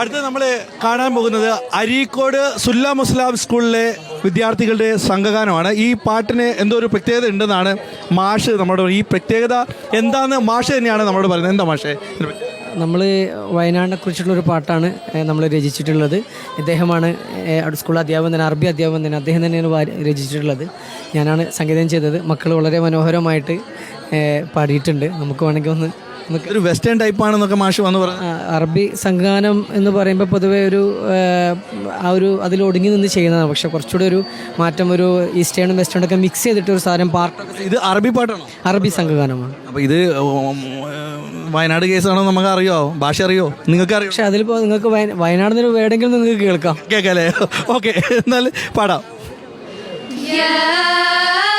അടുത്ത് നമ്മൾ കാണാൻ പോകുന്നത് അരീക്കോട് സുല്ല മുസ്ലാം സ്കൂളിലെ വിദ്യാർത്ഥികളുടെ സംഘഗാനമാണ്. ഈ പാട്ടിന് എന്തോ ഒരു പ്രത്യേകത ഉണ്ടെന്നാണ് മാഷ് നമ്മുടെ ഈ പ്രത്യേകത എന്താന്ന് മാഷ് തന്നെയാണ് നമ്മളോട് പറയുന്നത്. എന്താ മാഷേ? നമ്മൾ വയനാടിനെ കുറിച്ചുള്ളൊരു പാട്ടാണ് നമ്മൾ രചിച്ചിട്ടുള്ളത്. ഇദ്ദേഹമാണ് സ്കൂൾ അധ്യാപകൻ തന്നെ അറബി അധ്യാപകൻ തന്നെ അദ്ദേഹം തന്നെയാണ് രചിച്ചിട്ടുള്ളത്. ഞാനാണ് സംഗീതം ചെയ്തത്. മക്കൾ വളരെ മനോഹരമായിട്ട് പാടിയിട്ടുണ്ട്. നമുക്ക് വേണമെങ്കിൽ ഒന്ന് ഒരു വെസ്റ്റേൺ ടൈപ്പ് ആണെന്നൊക്കെ മാഷ് വന്ന് പറഞ്ഞു അറബി സംഗാനം എന്ന് പറയുമ്പോൾ പൊതുവെ ഒരു ആ ഒരു അതിൽ ഒടുങ്ങി നിന്ന് ചെയ്യുന്നതാണ്. പക്ഷെ കുറച്ചുകൂടി ഒരു മാറ്റം ഒരു ഈസ്റ്റേണും വെസ്റ്റേണും ഒക്കെ മിക്സ് ചെയ്തിട്ട് ഒരു സാധനം പാട്ട് ഇത് അറബി പാട്ടാണോ? അറബി സംഘഗാനമാണ്. അപ്പോൾ ഇത് വയനാട് കേസാണോ നമുക്ക് അറിയോ? ഭാഷ അറിയോ? നിങ്ങൾക്ക് അറിയോ? പക്ഷെ അതിലിപ്പോൾ നിങ്ങൾക്ക് വയ- വയനാട് നിന്ന് വേണമെങ്കിലും നിങ്ങൾക്ക് കേൾക്കാം. കേൾക്കാം അല്ലേ? ഓക്കെ എന്നാൽ പാടാം. يا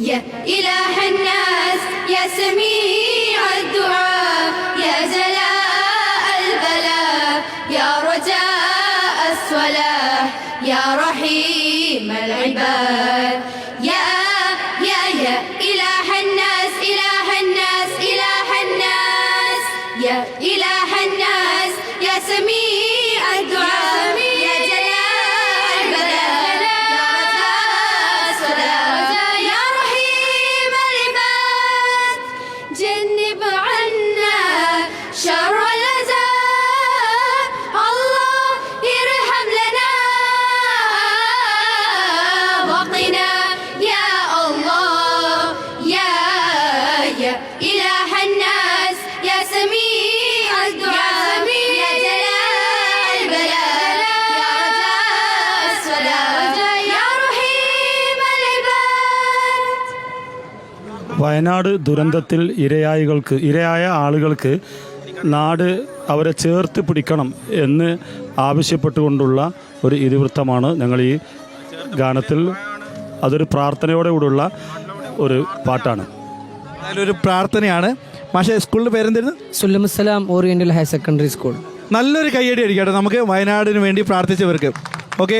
يا إله الناس يا سميع الدعاء يا جلاء البلاء يا رجاء الصلاح يا رحيم العباد. يا يا إله الناس إله الناس إله الناس. يا إله الناس يا سميع الدعاء. വയനാട് ദുരന്തത്തിൽ ഇരയായികൾക്ക് ഇരയായ ആളുകൾക്ക് നാട് അവരെ ചേർത്ത് പിടിക്കണം എന്ന് ആവശ്യപ്പെട്ടുകൊണ്ടുള്ള ഒരു ഇതിവൃത്തമാണ് ഞങ്ങൾ ഈ ഗാനത്തിൽ അതൊരു പ്രാർത്ഥനയോടെ കൂടെയുള്ള ഒരു പാട്ടാണ്. അതിലൊരു പ്രാർത്ഥനയാണ്. മാഷെ സ്കൂളിന്റെ പേരെന്തായിരുന്നു? Sullamussalam oriental higher secondary school. നല്ലൊരു കയ്യടി അടിക്കട്ടെ നമുക്ക് വയനാടിന് വേണ്ടി പ്രാർത്ഥിച്ചവർക്ക്. ഓക്കെ?